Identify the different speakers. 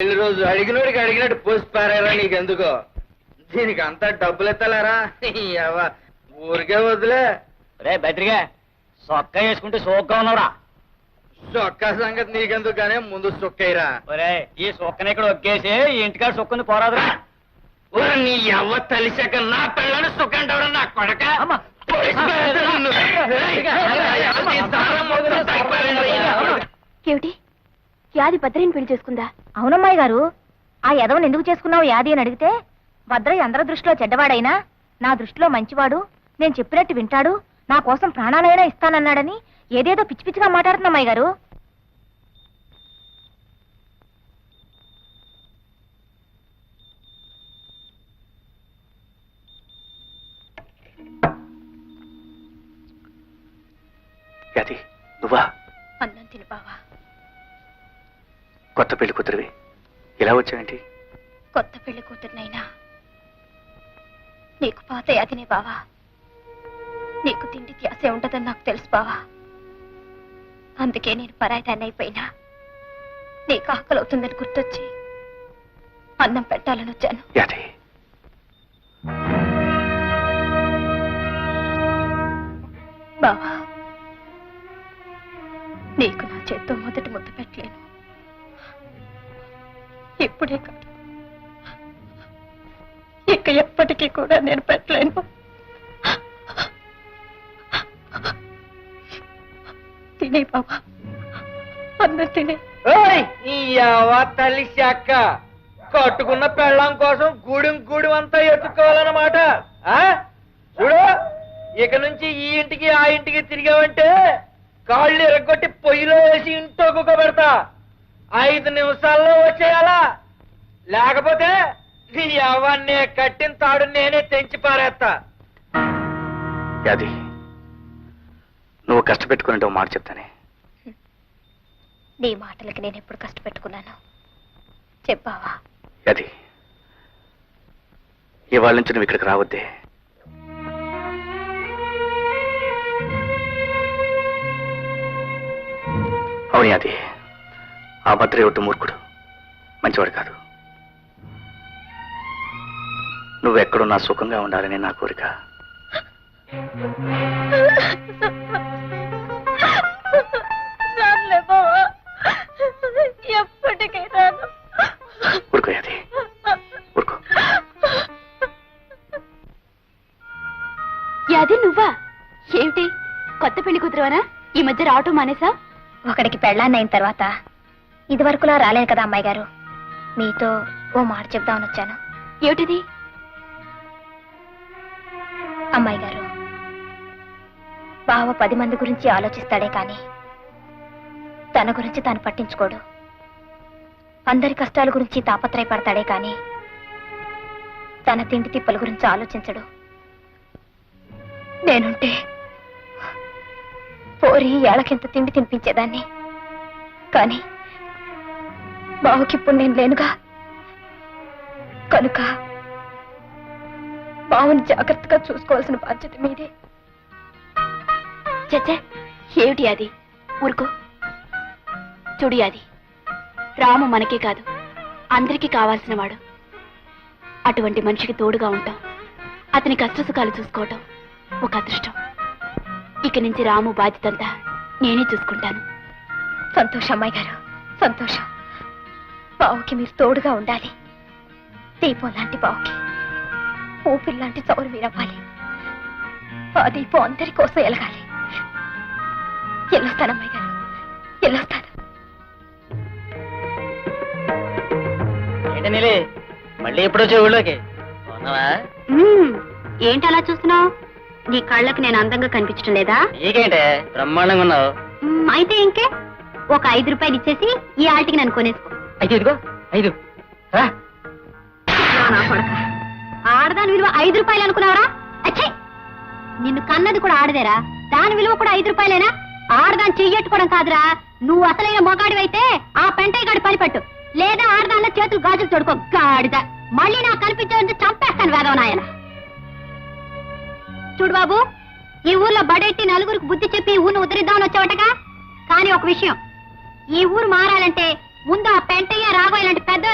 Speaker 1: పెళ్ళి రోజు అడిగినోడికి అడిగినట్టు పోసి పారారా నీకెందుకో? దీనికి అంతా డబ్బులు ఎత్తలేరా ఎవ ఊరికే వదిలే.
Speaker 2: రే బెటరిగా సొక్క వేసుకుంటే సోక్గా ఉన్నావురా.
Speaker 1: చొక్కా సంగతి నీకెందుకు కానీ ముందు చొక్కైరా
Speaker 2: ఒరే ఈ సొక్కని ఇక్కడ ఒక్కేసి ఈ ఇంటికాడ సొక్కుంది పోరాదురా.
Speaker 1: ఊరు నీ ఎవ్వ తలిశాక నా పిల్లని సుఖంటావరా నా కొడక.
Speaker 2: అమ్మ.
Speaker 1: పోసి పారేరా నిన్ను. ఏయ్, నీ దారం మొత్తం తగ్గిపోయింది.
Speaker 3: ఏమిటి? యాది భద్రని పెళ్ళి చేసుకుందా?
Speaker 4: అవునమ్మాయి గారు ఆ యదవని ఎందుకు చేసుకున్నావు యాది అని అడిగితే భద్రయ్య అందరి దృష్టిలో చెడ్డవాడైనా నా దృష్టిలో మంచివాడు నేను చెప్పినట్టు వింటాడు నా కోసం ప్రాణాలైనా ఇస్తానన్నాడని ఏదేదో పిచ్చి పిచ్చిగా మాట్లాడుతున్నా అమ్మాయి గారు
Speaker 5: నువ్వా?
Speaker 3: అన్నం తిని బావా.
Speaker 5: కొత్త పెళ్ళి కూతురివి. ఇలా వచ్చావేంటి?
Speaker 3: కొత్త పెళ్ళి కూతురునైనా. నీకు పాత యాదినే బావా. నీకు తిండి ధ్యాసే ఉండదని నాకు తెలుసు బావా. అందుకే నేను పరాయిదాన్ని అయిపోయినా నీకు ఆకలి అవుతుందని గుర్తొచ్చి అన్నం పెట్టాలని వచ్చాను.
Speaker 5: యాది
Speaker 3: బావా నీకు నా చేత్తో మొదటి ముద్ద పెట్టలేను. ఇప్పుడే కాదు. ఇక ఎప్పటికీ కూడా నేను పెట్టలేను. తినే బాబా. అందరు తినే.
Speaker 1: కట్టుకున్న పెళ్ళాం కోసం గూడెం గూడెం అంతా ఎత్తుకోవాలన్నమాట ఆ? చూడు ఇక నుంచి ఈ ఇంటికి ఆ ఇంటికి తిరిగావంటే కాళ్ళు ఎరగొట్టి పొయ్యిలో వేసి ఇంట్లో కుక్కబెడతా. ఐదు నిమిషాల్లో వచ్చేయాలా? లేకపోతే నీ ఎవరినే కట్టిన తాడు నేనే తెంచి పారేస్తా.
Speaker 5: యాది నువ్వు కష్టపెట్టుకుని ఒక మాట చెప్తానే.
Speaker 3: నీ మాటలకి నేను ఎప్పుడు కష్టపెట్టుకున్నాను? చెప్పావా?
Speaker 5: యాది ఇవాళ నుంచి నువ్వు ఇక్కడికి రావద్దే. అవును యాది ఆ భద్ర ఒట్టు మూర్ఖుడు. మంచివాడు కాదు. నువ్వెక్కడున్నా సుఖంగా ఉండాలని నా కోరిక. ఊరుకో యాది.
Speaker 3: యాది నువ్వా? ఏమిటి? కొత్త పెళ్ళి కూతురువనా? ఈ మధ్య రావటం మానేసా?
Speaker 4: ఒకడికి పెళ్ళాన్నైన తర్వాత ఇదివరకులా రాలేదు కదా అమ్మాయి గారు. మీతో ఓ మాట చెప్దామని వచ్చాను.
Speaker 3: ఏమిటిది?
Speaker 4: అమ్మాయి గారు బావ పది మంది గురించి ఆలోచిస్తాడే కానీ తన గురించి తాను పట్టించుకోడు. అందరి కష్టాల గురించి తాపత్రయపడతాడే కానీ తన తిండి తిప్పల గురించి ఆలోచించడు. నేనుంటే పోరి ఏళ్ళకింత తిండి తినిపించేదాన్ని. కానీ బావుకిప్పుడు నేను లేనుగా. కనుక బావుని జాగ్రత్తగా చూసుకోవాల్సిన బాధ్యత మీదే.
Speaker 3: చచ్చే ఏమిటి అది? ఊరుకో. చూడు అది రాము మనకే కాదు అందరికీ కావాల్సిన వాడు. అటువంటి మనిషికి తోడుగా ఉంటాం. అతని కష్టసుఖాలు చూసుకోవటం ఒక అదృష్టం. ఇక నుంచి రాము బాధ్యతంతా నేనే చూసుకుంటాను.
Speaker 4: సంతోషం అమ్మాయి గారు సంతోషం. బావుకి మీరు తోడుగా ఉండాలి. దీపం లాంటి బావుకి ఊపిరి లాంటి చౌరు మీరవ్వాలి ఆ దీపం అందరి కోసం ఎలగాలి అమ్మాయి గారు.
Speaker 2: నీలి? మళ్ళీ ఎప్పుడు వచ్చే ఊళ్ళోకి? ఉన్నావా
Speaker 3: ఏంటి అలా చూస్తున్నావు? నీ కళ్ళకి నేను అందంగా కనిపించడం లేదా?
Speaker 2: నీకేంటే? బ్రహ్మాండంగా ఉన్నావు.
Speaker 3: అయితే ఇంకే? ఒక ఐదు రూపాయలు ఇచ్చేసి ఈ ఆటికి నన్ను కొనేసుకో.
Speaker 2: అయితే ఇదిగో ఐదు. రా.
Speaker 3: ఆడదాని విలువ ఐదు రూపాయలు అనుకున్నావరా? అచ్చే! నిన్ను కన్నది కూడా ఆడదేరా. దాని విలువ కూడా ఐదు రూపాయలేనా? ఆడదాన్ని చెయ్యట్టుకోవడం కాదురా. నువ్వు అసలైన మొగాడివైతే ఆ పెంటయ్య గడి పనిపట్టు లేదా ఆడదానిలో చేతులు గాజులు తొడుకో గాడిద. మళ్ళీ నాకు కనిపించే చంపేస్తాను వేదవ నాయన. చూడు బాబు ఈ ఊర్లో బడెట్టి నలుగురికి బుద్ధి చెప్పి ఊరిని ఉద్ధరిద్దామని వచ్చావటగా? కానీ ఒక విషయం ఈ ఊరు మారాలంటే ముందు ఆ పెంటయ్య రాఘవ ఇలాంటి పెద్ద